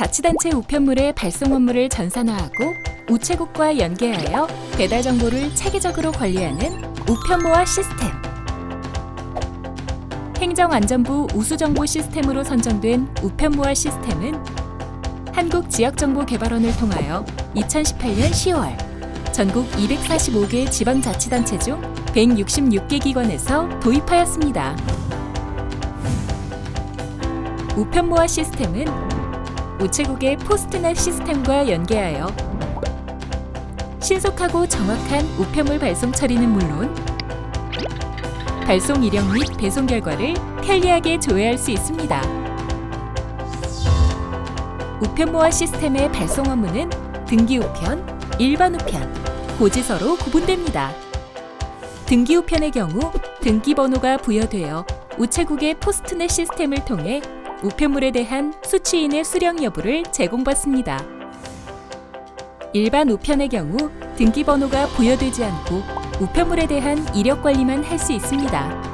자치단체 우편물의 발송 업무를 전산화하고 우체국과 연계하여 배달 정보를 체계적으로 관리하는 우편모아 시스템. 행정안전부 우수정보 시스템으로 선정된 우편모아 시스템은 한국지역정보개발원을 통하여 2018년 10월 전국 245개 지방자치단체 중 166개 기관에서 도입하였습니다. 우편모아 시스템은 우체국의 포스트넷 시스템과 연계하여 신속하고 정확한 우편물 발송 처리는 물론 발송 이력 및 배송 결과를 편리하게 조회할 수 있습니다. 우편모아 시스템의 발송 업무는 등기 우편, 일반 우편, 고지서로 구분됩니다. 등기 우편의 경우 등기 번호가 부여되어 우체국의 포스트넷 시스템을 통해 우편물에 대한 수취인의 수령 여부를 제공받습니다. 일반 우편의 경우 등기 번호가 부여되지 않고 우편물에 대한 이력 관리만 할 수 있습니다.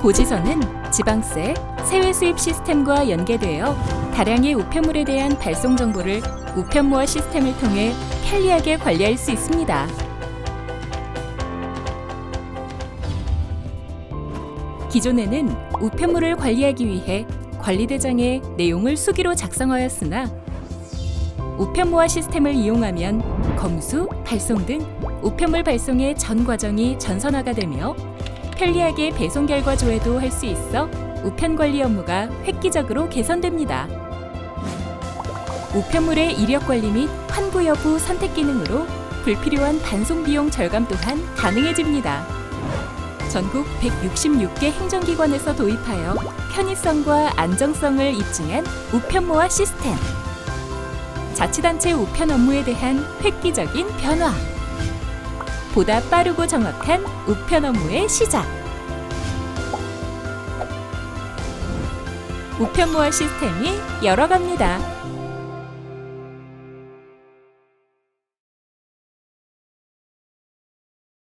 고지서는 지방세, 세외 수입 시스템과 연계되어 다량의 우편물에 대한 발송 정보를 우편모아 시스템을 통해 편리하게 관리할 수 있습니다. 기존에는 우편물을 관리하기 위해 관리대장에 내용을 수기로 작성하였으나 우편모아 시스템을 이용하면 검수, 발송 등 우편물 발송의 전 과정이 전산화가 되며 편리하게 배송 결과 조회도 할 수 있어 우편 관리 업무가 획기적으로 개선됩니다. 우편물의 이력 관리 및 환부 여부 선택 기능으로 불필요한 반송 비용 절감 또한 가능해집니다. 전국 166개 행정기관에서 도입하여 편의성과 안정성을 입증한 우편모아 시스템. 자치단체 우편 업무에 대한 획기적인 변화. 보다 빠르고 정확한 우편 업무의 시작. 우편모아 시스템이 열어갑니다.